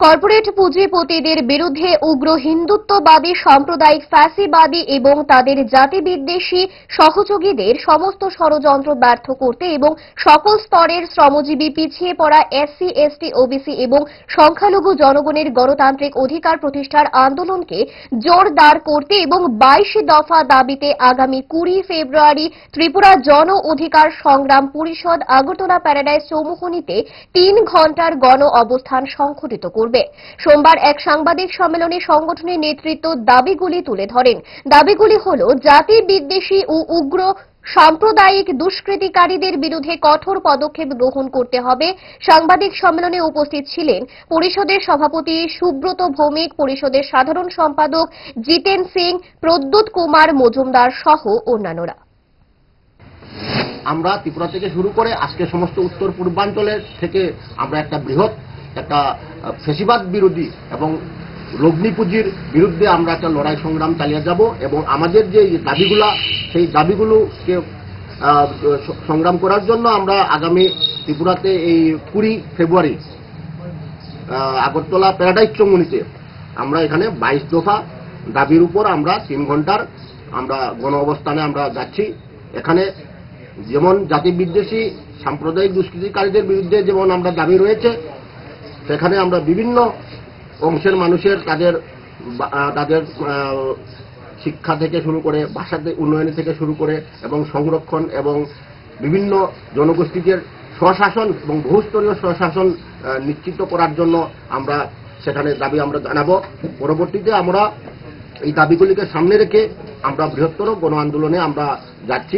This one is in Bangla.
কর্পোরেট পুঁজিপতিদের বিরুদ্ধে উগ্র হিন্দুত্ববাদী, সাম্প্রদায়িক ফ্যাসিবাদী এবং তাদের জাতিবিদ্বেষী সহযোগীদের সমস্ত ষড়যন্ত্র ব্যর্থ করতে এবং সকল স্তরের শ্রমজীবী পিছিয়ে পড়া এসসি, এসটি, ওবিসি এবং সংখ্যালঘু জনগণের গণতান্ত্রিক অধিকার প্রতিষ্ঠার আন্দোলনকে জোরদার করতে এবং বাইশ দফা দাবিতে আগামী কুড়ি ফেব্রুয়ারি ত্রিপুরা জন অধিকার সংগ্রাম পরিষদ আগরতলা প্যারাডাইস চৌমুহনীতে তিন ঘণ্টার গণ অবস্থান সংঘটিত করবে। সোমবার এক সাংবাদিক সম্মেলনে সংগঠনের নেতৃত্ব দাবিগুলি তুলে ধরেন। দাবিগুলি হল, জাতি বিদ্বেষী ও উগ্র সাম্প্রদায়িক দুষ্কৃতিকারীদের বিরুদ্ধে কঠোর পদক্ষেপ গ্রহণ করতে হবে। সাংবাদিক সম্মেলনে উপস্থিত ছিলেন পরিষদের সভাপতি সুব্রত ভৌমিক, পরিষদের সাধারণ সম্পাদক জিতেন সিং, প্রদ্যুৎ কুমার মজুমদার সহ অন্যান্যরা। আমরা ত্রিপুরা থেকে শুরু করে আজকে সমস্ত উত্তর পূর্বাঞ্চলের থেকে আমরা একটা বৃহৎ একটা ফেসিবাদ বিরোধী এবং লগ্নি পুঁজির বিরুদ্ধে আমরা একটা লড়াই সংগ্রাম চালিয়ে যাব এবং আমাদের যে দাবিগুলা, সেই দাবিগুলোকে সংগ্রাম করার জন্য আমরা আগামী ত্রিপুরাতে এই কুড়ি ফেব্রুয়ারি আগরতলা প্যারাডাইস চৌমুনিতে আমরা এখানে বাইশ দফা দাবির উপর আমরা তিন ঘণ্টার আমরা গণ অবস্থানে আমরা যাচ্ছি। এখানে যেমন জাতি বিদ্বেষী সাম্প্রদায়িক দুষ্কৃতিকারীদের বিরুদ্ধে যেমন আমরা দাবি রয়েছে সেখানে আমরা বিভিন্ন অংশের মানুষের তাদের তাদের শিক্ষা থেকে শুরু করে ভাষাতে উন্নয়ন থেকে শুরু করে এবং সংরক্ষণ এবং বিভিন্ন জনগোষ্ঠীদের স্বশাসন এবং বহুস্তরীয় স্বশাসন নিশ্চিত করার জন্য আমরা সেখানে দাবি আমরা জানাব। পরবর্তীতে আমরা এই দাবিগুলিকে সামনে রেখে আমরা বৃহত্তর গণ আন্দোলনে আমরা যাচ্ছি।